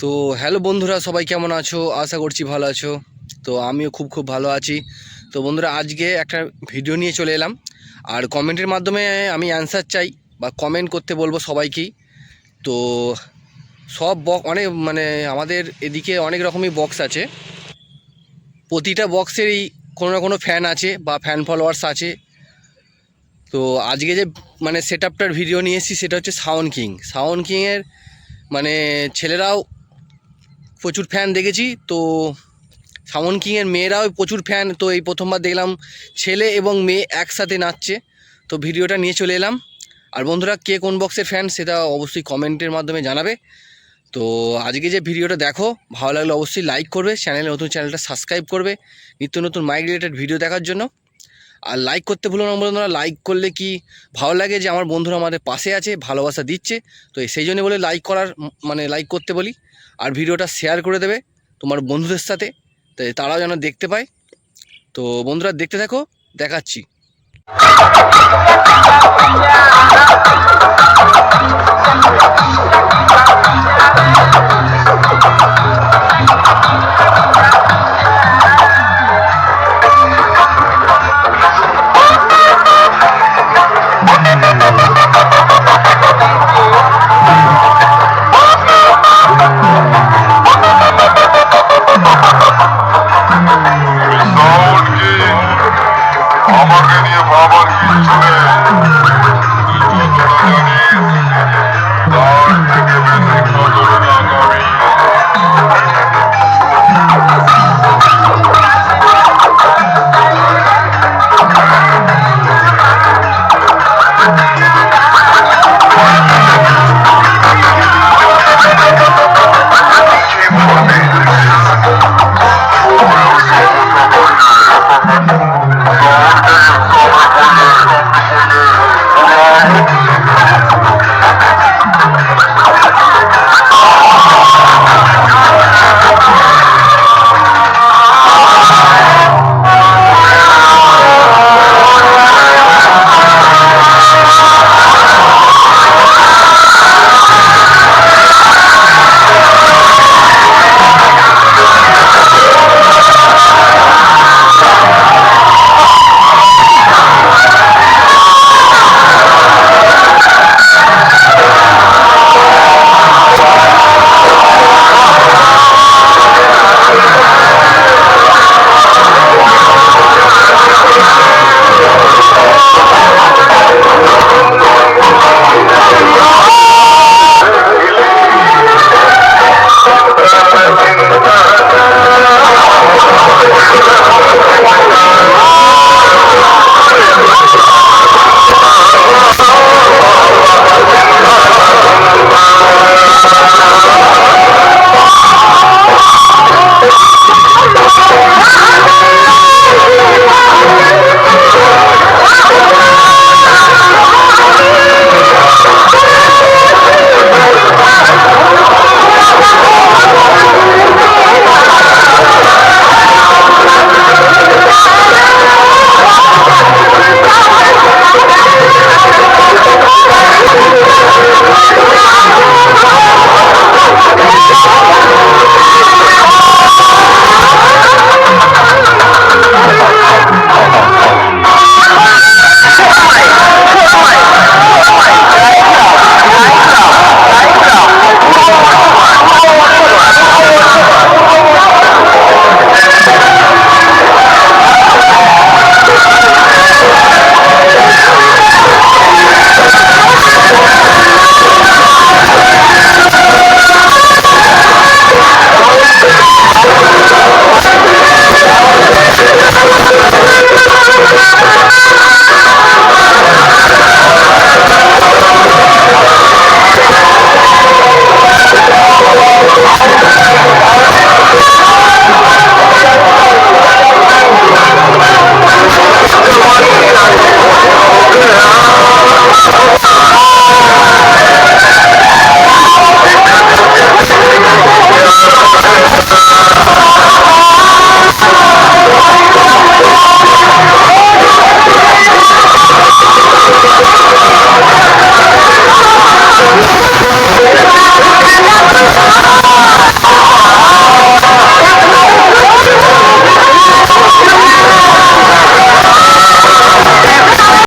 তো হ্যালো বন্ধুরা, সবাই কেমন আছো? আশা করছি ভালো আছো। তো আমিও খুব খুব ভালো আছি। তো বন্ধুরা, আজকে একটা ভিডিও নিয়ে চলে এলাম। আর কমেন্টের মাধ্যমে আমি অ্যান্সার চাই বা কমেন্ট করতে বলব সবাইকেই। তো সব বক অনেক মানে আমাদের এদিকে অনেক রকমই বক্স আছে। প্রতিটা বক্সেরই কোনো না কোনো ফ্যান আছে বা ফ্যান ফলোয়ার্স আছে। তো আজকে যে মানে সেট আপটার ভিডিও নিয়ে এসেছি, সেটা হচ্ছে সাউন্ড কিং সাউন্ড কিংয়ের মানে ছেলেরাও প্রচুর ফ্যান দেখেছি, তো সাউন্ড কিংয়ের মেয়েরাও প্রচুর ফ্যান তো এই প্রথমবার দেখলাম ছেলে এবং মেয়ে একসাথে নাচছে, তো ভিডিওটা নিয়ে চলে এলাম। আর বন্ধুরা, কে কোন বক্সের ফ্যান সেটা অবশ্যই কমেন্টের মাধ্যমে জানাবে। তো আজকে যে ভিডিওটা দেখো, ভালো লাগলে অবশ্যই লাইক করবে চ্যানেলে নতুন চ্যানেলটা সাবস্ক্রাইব করবে, নিত্য নতুন মাইক রিলেটেড ভিডিও দেখার জন্য। আর লাইক করতে ভুলো না বন্ধুরা। লাইক করলে কি ভালো লাগে যে আমার বন্ধুরা আমাদের পাশে আছে, ভালোবাসা দিচ্ছে। তো সেই জন্য বলে লাইক করার মানে লাইক করতে বলি। আর ভিডিওটা শেয়ার করে দেবে তোমার বন্ধুদের সাথে তাই তারাও যেন দেখতে পায়। তো বন্ধুরা দেখতে থাকো, দেখাচ্ছি। আমাকে নিয়ে ভাবার কিছু নেই তার থেকে বেশি নজরে